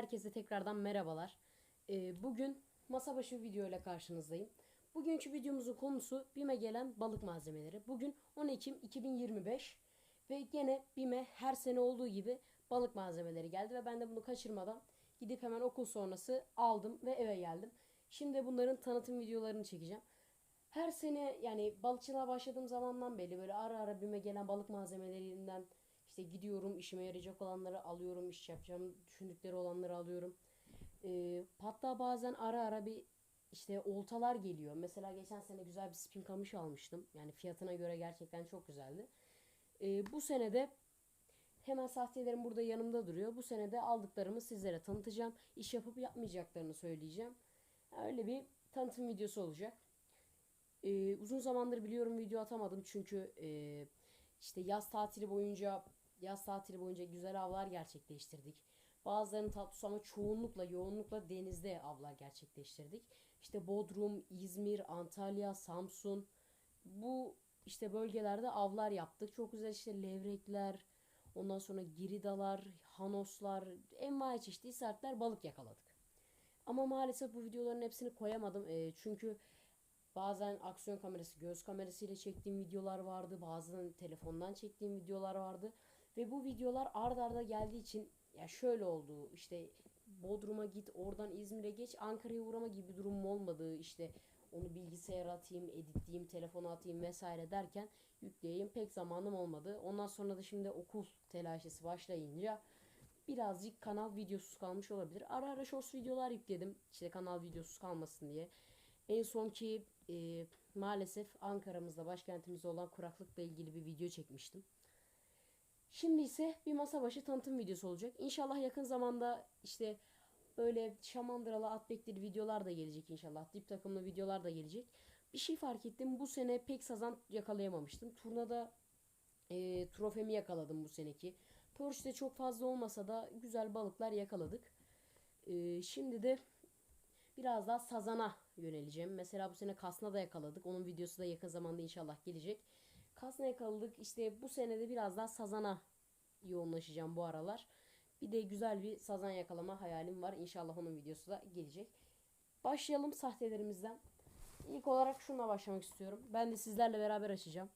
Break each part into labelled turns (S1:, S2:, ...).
S1: Herkese tekrardan merhabalar. Ee, bugün masa başı video ile karşınızdayım. Bugünkü videomuzun konusu BİM'e gelen balık malzemeleri. Bugün 10 Ekim 2025 ve gene BİM'e her sene olduğu gibi balık malzemeleri geldi ve ben de bunu kaçırmadan gidip hemen okul sonrası aldım ve eve geldim. Şimdi bunların tanıtım videolarını çekeceğim. Her sene yani balıkçılığa başladığım zamandan beri böyle ara ara BİM'e gelen balık malzemelerinden işte gidiyorum işime yarayacak olanları alıyorum, iş yapacağım düşündükleri olanları alıyorum. Ee, hatta bazen ara ara bir işte oltalar geliyor. Mesela geçen sene güzel bir spin kamış almıştım. Yani fiyatına göre gerçekten çok güzeldi. Ee, bu sene de hemen sahtelerim burada yanımda duruyor. Bu sene de aldıklarımı sizlere tanıtacağım. İş yapıp yapmayacaklarını söyleyeceğim. Öyle bir tanıtım videosu olacak. Ee, uzun zamandır biliyorum video atamadım çünkü e, işte yaz tatili boyunca yaz tatili boyunca güzel avlar gerçekleştirdik. Bazılarının tatlısı ama çoğunlukla yoğunlukla denizde avlar gerçekleştirdik. İşte Bodrum, İzmir, Antalya, Samsun bu işte bölgelerde avlar yaptık. Çok güzel işte levrekler, ondan sonra giridalar, hanoslar, envai çeşitli isartlar balık yakaladık. Ama maalesef bu videoların hepsini koyamadım. Ee, çünkü bazen aksiyon kamerası, göz kamerası ile çektiğim videolar vardı. Bazen telefondan çektiğim videolar vardı. Ve bu videolar ard arda geldiği için ya şöyle oldu. işte Bodrum'a git, oradan İzmir'e geç, Ankara'ya uğrama gibi bir durumum olmadı. İşte onu bilgisayara atayım, editleyeyim, telefona atayım vesaire derken yükleyeyim pek zamanım olmadı. Ondan sonra da şimdi okul telaşesi başlayınca birazcık kanal videosuz kalmış olabilir. Ara ara shorts videolar yükledim. İşte kanal videosuz kalmasın diye. En son ki e, maalesef Ankara'mızda başkentimizde olan kuraklıkla ilgili bir video çekmiştim. Şimdi ise bir masa başı tanıtım videosu olacak. İnşallah yakın zamanda işte böyle şamandıralı at bekleri videolar da gelecek inşallah. Dip takımlı videolar da gelecek. Bir şey fark ettim. Bu sene pek sazan yakalayamamıştım. Turnada e, trofemi yakaladım bu seneki. Perch'te çok fazla olmasa da güzel balıklar yakaladık. E, şimdi de biraz daha sazana yöneleceğim. Mesela bu sene kasna da yakaladık. Onun videosu da yakın zamanda inşallah gelecek. Kasna yakaladık. İşte bu senede biraz daha sazana yoğunlaşacağım bu aralar. Bir de güzel bir sazan yakalama hayalim var. İnşallah onun videosu da gelecek. Başlayalım sahtelerimizden. İlk olarak şununla başlamak istiyorum. Ben de sizlerle beraber açacağım.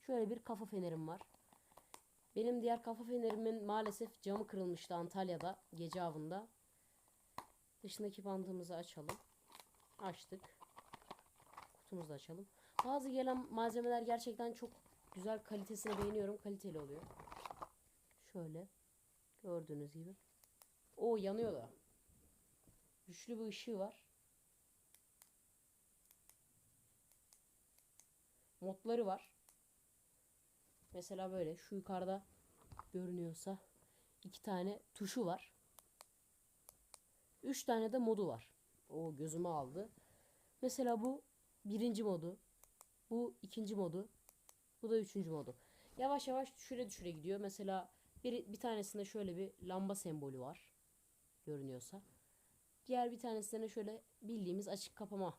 S1: Şöyle bir kafa fenerim var. Benim diğer kafa fenerimin maalesef camı kırılmıştı Antalya'da gece avında. Dışındaki bandımızı açalım. Açtık. Kutumuzu açalım. Bazı gelen malzemeler gerçekten çok güzel kalitesini beğeniyorum. Kaliteli oluyor. Şöyle. Gördüğünüz gibi. O yanıyor da. Güçlü bir ışığı var. Modları var. Mesela böyle şu yukarıda görünüyorsa iki tane tuşu var. Üç tane de modu var. O gözümü aldı. Mesela bu birinci modu. Bu ikinci modu. Bu da üçüncü modu. Yavaş yavaş düşüre düşüre gidiyor. Mesela bir, bir tanesinde şöyle bir lamba sembolü var. Görünüyorsa. Diğer bir tanesinde şöyle bildiğimiz açık kapama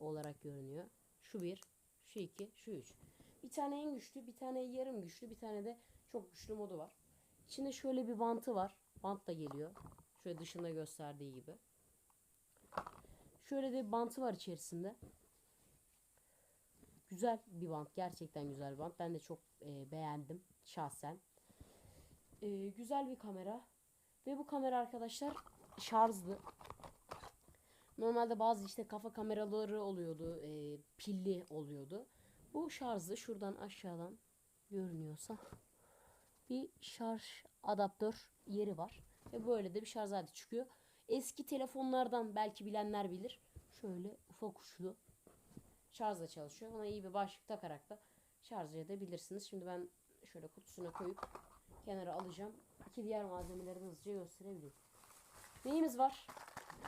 S1: olarak görünüyor. Şu bir, şu iki, şu üç. Bir tane en güçlü, bir tane yarım güçlü, bir tane de çok güçlü modu var. İçinde şöyle bir bantı var. Bant da geliyor. Şöyle dışında gösterdiği gibi. Şöyle de bantı var içerisinde. Güzel bir bant. Gerçekten güzel bir bant. Ben de çok e, beğendim şahsen. E, güzel bir kamera. Ve bu kamera arkadaşlar şarjlı. Normalde bazı işte kafa kameraları oluyordu. E, pilli oluyordu. Bu şarjlı. Şuradan aşağıdan görünüyorsa bir şarj adaptör yeri var. Ve böyle de bir şarj aleti çıkıyor. Eski telefonlardan belki bilenler bilir. Şöyle ufak uçlu şarjla çalışıyor. Buna iyi bir başlık takarak da şarj edebilirsiniz. Şimdi ben şöyle kutusuna koyup kenara alacağım. İki diğer malzemeleri hızlıca gösterebilirim. Neyimiz var?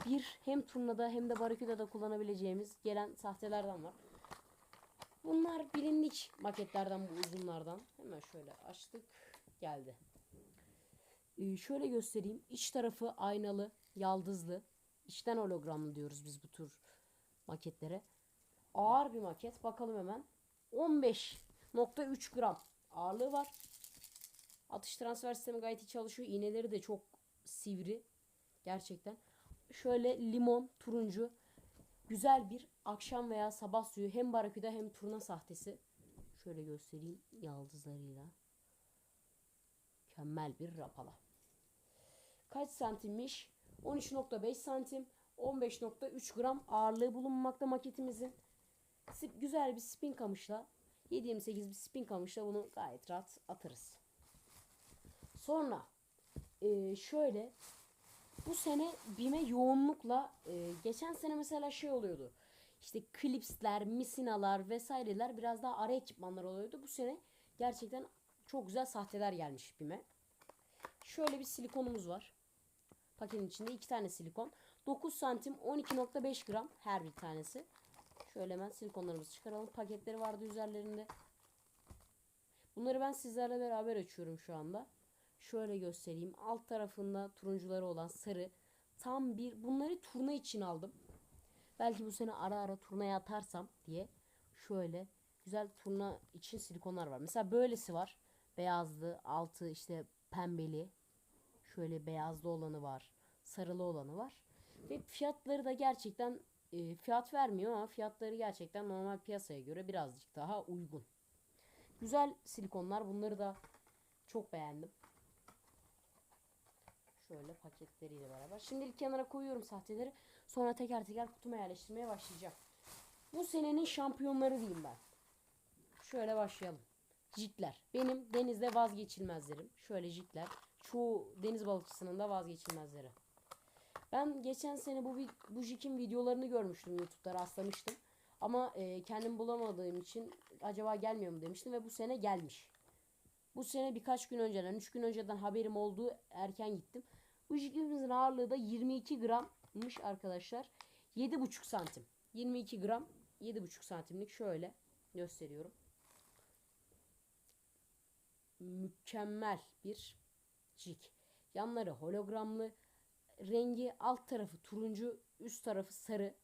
S1: Bir hem turnada hem de baraküdada kullanabileceğimiz gelen sahtelerden var. Bunlar bilindik maketlerden bu uzunlardan. Hemen şöyle açtık. Geldi. Ee, şöyle göstereyim. İç tarafı aynalı, yaldızlı. İçten hologramlı diyoruz biz bu tür maketlere. Ağır bir maket. Bakalım hemen. 15.3 gram ağırlığı var. Atış transfer sistemi gayet iyi çalışıyor. İğneleri de çok sivri. Gerçekten. Şöyle limon, turuncu. Güzel bir akşam veya sabah suyu. Hem baraküda hem turna sahtesi. Şöyle göstereyim yaldızlarıyla. Mükemmel bir rapala. Kaç santimmiş? 13.5 santim. 15.3 gram ağırlığı bulunmakta maketimizin. Güzel bir spin kamışla 7.28 bir spin kamışla bunu gayet rahat atarız. Sonra e, şöyle bu sene BİM'e yoğunlukla e, geçen sene mesela şey oluyordu. İşte klipsler, misinalar vesaireler biraz daha ara ekipmanlar oluyordu. Bu sene gerçekten çok güzel sahteler gelmiş BİM'e. Şöyle bir silikonumuz var. Paketin içinde iki tane silikon. 9 santim 12.5 gram her bir tanesi. Şöyle hemen silikonlarımızı çıkaralım. Paketleri vardı üzerlerinde. Bunları ben sizlerle beraber açıyorum şu anda. Şöyle göstereyim. Alt tarafında turuncuları olan sarı. Tam bir bunları turna için aldım. Belki bu sene ara ara turnaya atarsam diye şöyle güzel turna için silikonlar var. Mesela böylesi var. Beyazlı, altı işte pembeli. Şöyle beyazlı olanı var. Sarılı olanı var. Ve fiyatları da gerçekten e, fiyat vermiyor ama fiyatları gerçekten normal piyasaya göre birazcık daha uygun. Güzel silikonlar. Bunları da çok beğendim. Şöyle paketleriyle beraber. Şimdilik kenara koyuyorum sahteleri. Sonra teker teker kutuma yerleştirmeye başlayacağım. Bu senenin şampiyonları diyeyim ben. Şöyle başlayalım. Jikler. Benim denizde vazgeçilmezlerim. Şöyle jikler. Çoğu deniz balıkçısının da vazgeçilmezleri. Ben geçen sene bu bu jikin videolarını görmüştüm YouTube'da rastlamıştım. Ama e, kendim bulamadığım için acaba gelmiyor mu demiştim ve bu sene gelmiş. Bu sene birkaç gün önceden, 3 gün önceden haberim olduğu erken gittim. Bu jikimizin ağırlığı da 22 grammış arkadaşlar. 7,5 santim. 22 gram 7,5 santimlik şöyle gösteriyorum. Mükemmel bir jig. Yanları hologramlı. Rengi alt tarafı turuncu, üst tarafı sarı.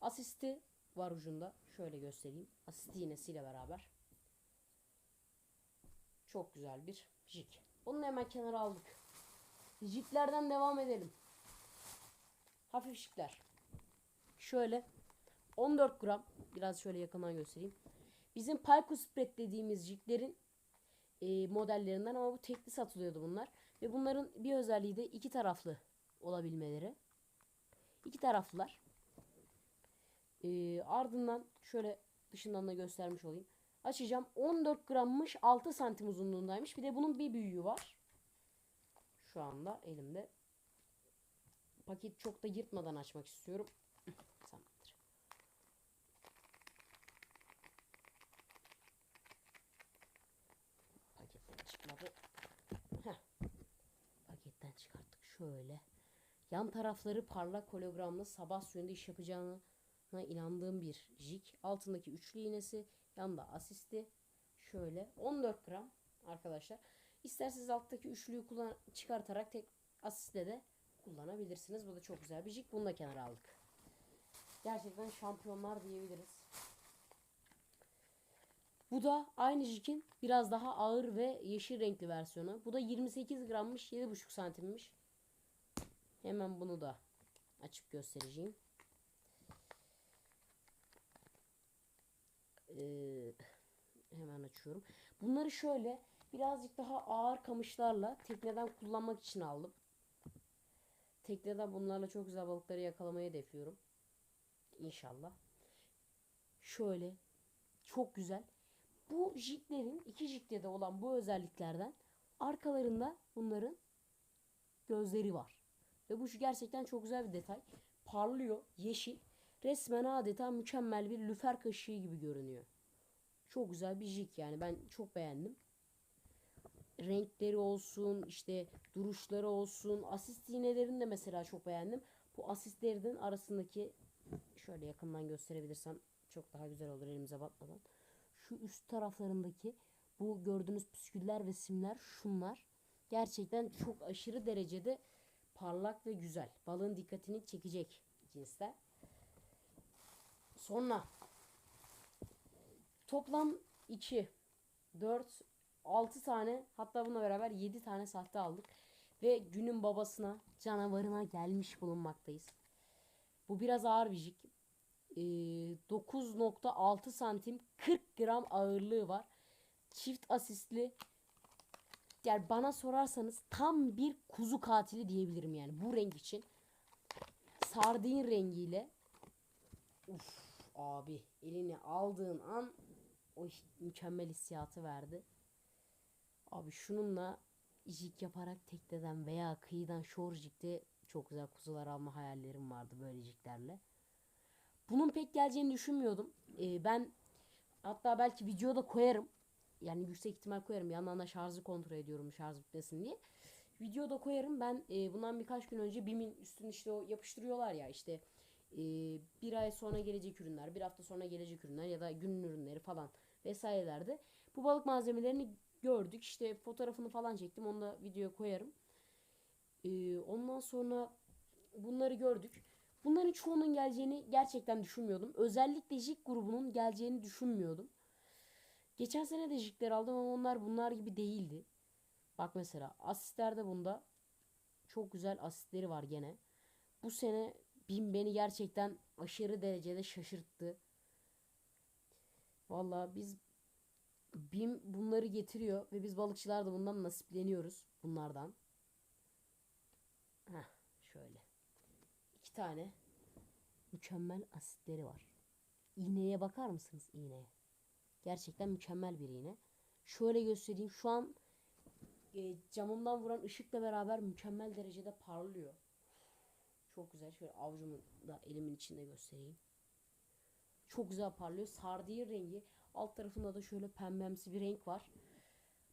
S1: Asisti var ucunda. Şöyle göstereyim. Asisti iğnesiyle beraber. Çok güzel bir jig. Bunu hemen kenara aldık. Jiglerden devam edelim. Hafif jigler. Şöyle 14 gram. Biraz şöyle yakından göstereyim. Bizim Palco Spread dediğimiz jiglerin e, modellerinden ama bu tekli satılıyordu bunlar. Ve bunların bir özelliği de iki taraflı olabilmeleri. İki taraflılar. E, ardından şöyle dışından da göstermiş olayım. Açacağım. 14 grammış 6 santim uzunluğundaymış. Bir de bunun bir büyüğü var. Şu anda elimde. Paket çok da yırtmadan açmak istiyorum. Tamamdır. Şöyle. Yan tarafları parlak hologramlı sabah suyunda iş yapacağına inandığım bir jig. Altındaki üçlü iğnesi. Yanda asisti. Şöyle 14 gram arkadaşlar. İsterseniz alttaki üçlüyü kullan çıkartarak tek asistle de kullanabilirsiniz. Bu da çok güzel bir jig. Bunu da kenara aldık. Gerçekten şampiyonlar diyebiliriz. Bu da aynı jigin biraz daha ağır ve yeşil renkli versiyonu. Bu da 28 grammış, 7,5 santimmiş. Hemen bunu da açıp göstereceğim. Ee, hemen açıyorum. Bunları şöyle birazcık daha ağır kamışlarla tekneden kullanmak için aldım. Tekneden bunlarla çok güzel balıkları yakalamayı hedefliyorum. İnşallah. Şöyle çok güzel. Bu jiglerin iki jigde de olan bu özelliklerden arkalarında bunların gözleri var. Ve bu gerçekten çok güzel bir detay. Parlıyor, yeşil. Resmen adeta mükemmel bir lüfer kaşığı gibi görünüyor. Çok güzel bir jig yani ben çok beğendim. Renkleri olsun, işte duruşları olsun, asist iğnelerini de mesela çok beğendim. Bu asistlerden arasındaki şöyle yakından gösterebilirsem çok daha güzel olur elimize batmadan. Şu üst taraflarındaki bu gördüğünüz püsküller ve simler şunlar. Gerçekten çok aşırı derecede parlak ve güzel. Balığın dikkatini çekecek cinsler. Sonra toplam 2 4 6 tane hatta bununla beraber 7 tane sahte aldık. ve günün babasına canavarına gelmiş bulunmaktayız. Bu biraz ağır bir jig. Ee, 9.6 santim 40 gram ağırlığı var. Çift asistli. Yani bana sorarsanız tam bir kuzu katili diyebilirim yani bu renk için. Sardin rengiyle. Uf abi elini aldığın an o mükemmel hissiyatı verdi. Abi şununla jig yaparak tekneden veya kıyıdan shore çok güzel kuzular alma hayallerim vardı böyle jiglerle. Bunun pek geleceğini düşünmüyordum. Ee, ben hatta belki videoda koyarım. Yani yüksek ihtimal koyarım. Yandan da şarjı kontrol ediyorum şarj bitmesin diye. Videoda koyarım. Ben e, bundan birkaç gün önce BİM'in üstünde işte o yapıştırıyorlar ya işte e, bir ay sonra gelecek ürünler, bir hafta sonra gelecek ürünler ya da günün ürünleri falan vesairelerde bu balık malzemelerini gördük. İşte fotoğrafını falan çektim. Onu da videoya koyarım. E, ondan sonra bunları gördük. Bunların çoğunun geleceğini gerçekten düşünmüyordum. Özellikle Jig grubunun geleceğini düşünmüyordum. Geçen sene de Jig'ler aldım ama onlar bunlar gibi değildi. Bak mesela asistlerde bunda çok güzel asistleri var gene. Bu sene BİM beni gerçekten aşırı derecede şaşırttı. Vallahi biz BİM bunları getiriyor ve biz balıkçılar da bundan nasipleniyoruz bunlardan. Heh, şöyle. İki tane mükemmel asitleri var. İğneye bakar mısınız iğneye? Gerçekten mükemmel bir iğne. Şöyle göstereyim. Şu an e, camımdan vuran ışıkla beraber mükemmel derecede parlıyor. Çok güzel. Şöyle avucumu da elimin içinde göstereyim. Çok güzel parlıyor. Sardiği rengi. Alt tarafında da şöyle pembemsi bir renk var.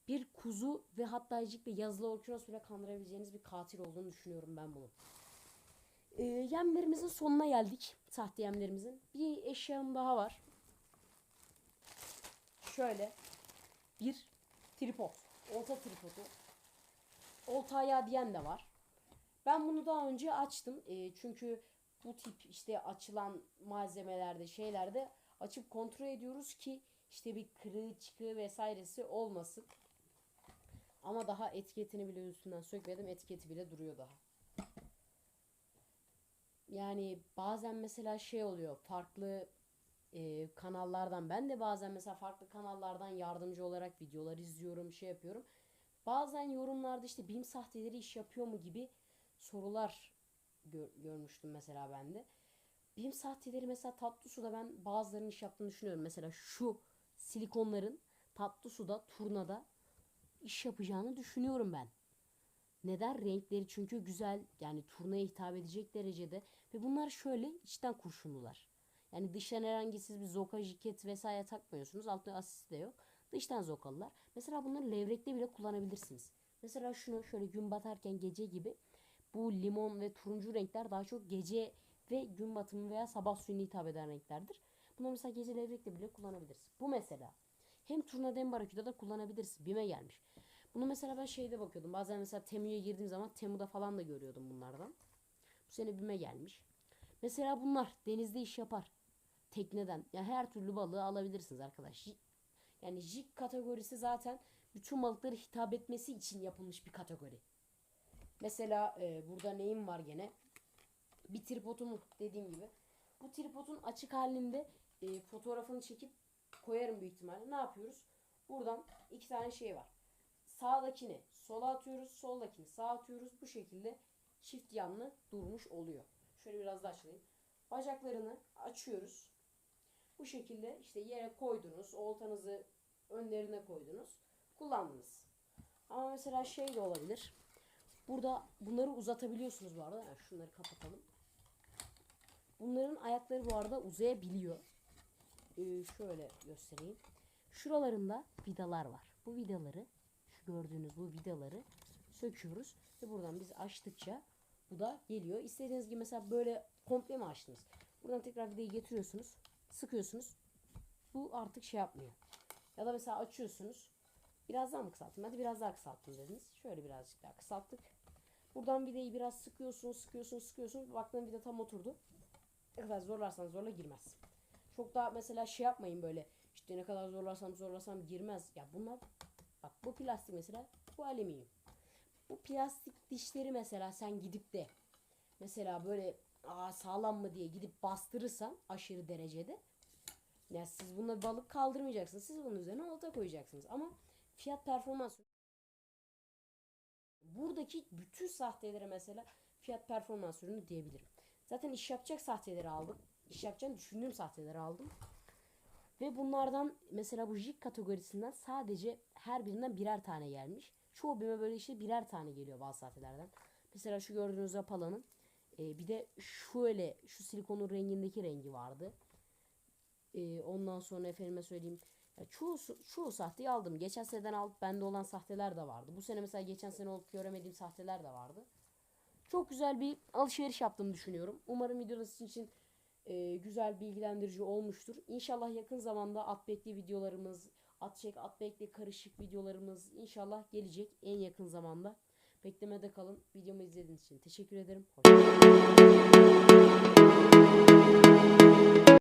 S1: Bir kuzu ve hatta ve yazılı orkinos bile kandırabileceğiniz bir katil olduğunu düşünüyorum ben bunu. Ee, yemlerimizin sonuna geldik. Sahte yemlerimizin. Bir eşyam daha var. Şöyle bir tripod. Olta tripodu. Olta ayağı diyen de var. Ben bunu daha önce açtım. Ee, çünkü bu tip işte açılan malzemelerde şeylerde açıp kontrol ediyoruz ki işte bir kırığı çıkığı vesairesi olmasın. Ama daha etiketini bile üstünden sökmedim. Etiketi bile duruyor daha. Yani bazen mesela şey oluyor. Farklı e, kanallardan ben de bazen mesela farklı kanallardan yardımcı olarak videolar izliyorum, şey yapıyorum. Bazen yorumlarda işte BİM sahteleri iş yapıyor mu gibi sorular gör- görmüştüm mesela ben de. BİM sahteleri mesela tatlı suda ben bazılarının iş yaptığını düşünüyorum. Mesela şu silikonların tatlı suda, turnada iş yapacağını düşünüyorum ben. Neden? Renkleri çünkü güzel yani turnaya hitap edecek derecede ve bunlar şöyle içten kurşunlular. Yani dıştan herhangi siz bir zoka, jiket vesaire takmıyorsunuz. Altta asist de yok. Dıştan zokalılar. Mesela bunları levrekte bile kullanabilirsiniz. Mesela şunu şöyle gün batarken gece gibi bu limon ve turuncu renkler daha çok gece ve gün batımı veya sabah suyuna hitap eden renklerdir. Bunları mesela gece levrekte bile kullanabiliriz. Bu mesela hem turnada hem baraküda da kullanabilirsin. Bime gelmiş. Bunu mesela ben şeyde bakıyordum. Bazen mesela Temu'ya girdiğim zaman Temu'da falan da görüyordum bunlardan. Bu sene bime gelmiş. Mesela bunlar denizde iş yapar. Tekneden. Yani her türlü balığı alabilirsiniz arkadaş. Yani jig kategorisi zaten bütün balıklara hitap etmesi için yapılmış bir kategori. Mesela e, burada neyim var gene? Bir tripodum dediğim gibi. Bu tripodun açık halinde e, fotoğrafını çekip koyarım büyük ihtimalle. Ne yapıyoruz? Buradan iki tane şey var. Sağdakini sola atıyoruz, soldakini sağa atıyoruz. Bu şekilde çift yanlı durmuş oluyor. Şöyle biraz daha açayım. Bacaklarını açıyoruz. Bu şekilde işte yere koydunuz, oltanızı önlerine koydunuz, kullandınız. Ama mesela şey de olabilir. Burada bunları uzatabiliyorsunuz bu arada. Yani şunları kapatalım. Bunların ayakları bu arada uzayabiliyor. Ee, şöyle göstereyim. Şuralarında vidalar var. Bu vidaları, şu gördüğünüz bu vidaları söküyoruz ve buradan biz açtıkça bu da geliyor. İstediğiniz gibi mesela böyle komple mi açtınız? Buradan tekrar vidayı getiriyorsunuz, sıkıyorsunuz. Bu artık şey yapmıyor. Ya da mesela açıyorsunuz. Biraz daha mı kısaltayım? Hadi biraz daha kısaltın dediniz. Şöyle birazcık daha kısalttık. Buradan vidayı biraz sıkıyorsunuz, sıkıyorsunuz, sıkıyorsunuz. Baktığım vida tam oturdu. Ne kadar zorlarsanız zorla girmez. Çok daha mesela şey yapmayın böyle. İşte ne kadar zorlarsam zorlasam girmez. Ya bunlar bak bu plastik mesela bu alüminyum. Bu plastik dişleri mesela sen gidip de mesela böyle Aa, sağlam mı diye gidip bastırırsan aşırı derecede ya siz bununla balık kaldırmayacaksınız. Siz bunun üzerine olta koyacaksınız. Ama fiyat performans buradaki bütün sahtelere mesela fiyat performans ürünü diyebilirim. Zaten iş yapacak sahteleri aldım. İş yapacağını düşündüğüm sahteleri aldım. Ve bunlardan mesela bu jig kategorisinden sadece her birinden birer tane gelmiş. Çoğu bime böyle işte birer tane geliyor bazı sahtelerden. Mesela şu gördüğünüz Rapala'nın e, bir de şöyle şu silikonun rengindeki rengi vardı. E, ondan sonra efendime söyleyeyim ya çoğu, çoğu sahteyi aldım. Geçen seneden alıp bende olan sahteler de vardı. Bu sene mesela geçen sene olup göremediğim sahteler de vardı. Çok güzel bir alışveriş yaptığımı düşünüyorum. Umarım videonuz sizin için e, güzel bilgilendirici olmuştur. İnşallah yakın zamanda at bekli videolarımız, at çek, at bekli karışık videolarımız inşallah gelecek en yakın zamanda. Beklemede kalın. Videomu izlediğiniz için teşekkür ederim. Hoşçakalın.